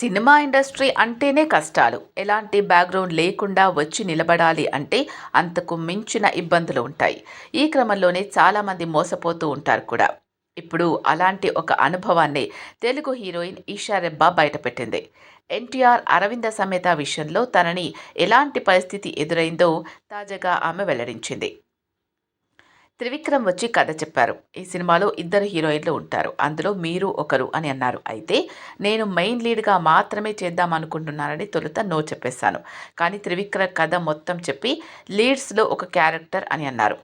Cinema industry అంటేనే కష్టాలు. ఎలాంటి బ్యాక్గ్రౌండ్ లేకుండా వచ్చి నిలబడాలి అంటే అంతకు మించిన ఇబ్బందులు ఉంటాయి. ఈ క్రమంలోనే చాలామంది మోసపోతూ ఉంటారు కూడా. ఇప్పుడు అలాంటి ఒక అనుభవాన్ని తెలుగు హీరోయిన్ ఈషా రెబ్బా బయటపెట్టింది. ఎన్టీఆర్ అరవింద సమేత విషయంలో తనని ఎలాంటి పరిస్థితి ఎదురైందో తాజాగా ఆమె వెల్లడించింది. త్రివిక్రమ్ వచ్చి కథ చెప్పారు. ఈ సినిమాలో ఇద్దరు హీరోయిన్లు ఉంటారు. అందులో మీరు ఒకరు అని అన్నారు. అయితే నేను మెయిన్ లీడ్గా మాత్రమే చేద్దాం అనుకుంటున్నానని తొలుత నో చెప్పేశాను. కానీ త్రివిక్రమ్ కథ మొత్తం చెప్పి లీడ్స్లో ఒక క్యారెక్టర్ అని అన్నారు.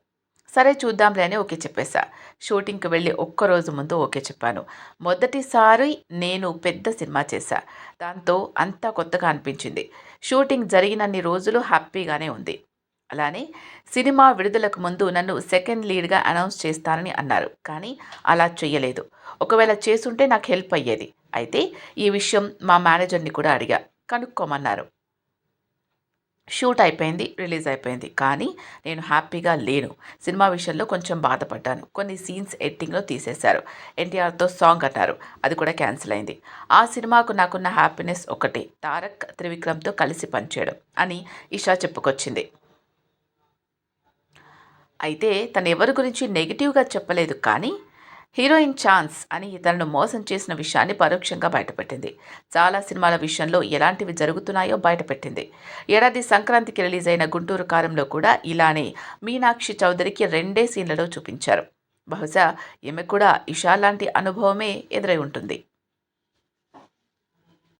సరే చూద్దాంలే అని ఓకే చెప్పేశా. షూటింగ్కి వెళ్ళి ఒక్కరోజు ముందు ఓకే చెప్పాను. మొదటిసారి నేను పెద్ద సినిమా చేశా. దాంతో అంతా కొత్తగా అనిపించింది. షూటింగ్ జరిగినన్ని రోజులు హ్యాపీగానే ఉంది. అలానే సినిమా విడుదలకు ముందు నన్ను సెకండ్ లీడ్గా అనౌన్స్ చేస్తానని అన్నారు. కానీ అలా చెయ్యలేదు. ఒకవేళ చేసుంటే నాకు హెల్ప్ అయ్యేది. అయితే ఈ విషయం మా మేనేజర్ని కూడా అడిగా. కనుక్కోమన్నారు. షూట్ అయిపోయింది రిలీజ్ అయిపోయింది. కానీ నేను హ్యాపీగా లేను. సినిమా విషయంలో కొంచెం బాధపడ్డాను. కొన్ని సీన్స్ ఎడిటింగ్లో తీసేశారు. ఎన్టీఆర్తో సాంగ్ అన్నారు. అది కూడా క్యాన్సిల్ అయింది. ఆ సినిమాకు నాకున్న హ్యాపీనెస్ ఒకటే. తారక్ త్రివిక్రమ్తో కలిసి పనిచేయడం అని ఇషా చెప్పుకొచ్చింది. అయితే తను ఎవరి గురించి నెగిటివ్గా చెప్పలేదు కానీ హీరోయిన్ ఛాన్స్ అని తనను మోసం చేసిన విషయాన్ని పరోక్షంగా బయటపెట్టింది. చాలా సినిమాల విషయంలో ఎలాంటివి జరుగుతున్నాయో బయటపెట్టింది. ఏడాది సంక్రాంతికి రిలీజ్ అయిన గుంటూరు కారంలో కూడా ఇలానే మీనాక్షి చౌదరికి రెండే సీన్లలో చూపించారు. బహుశా ఈమె కూడా ఇషా లాంటి అనుభవమే ఎదురై ఉంటుంది.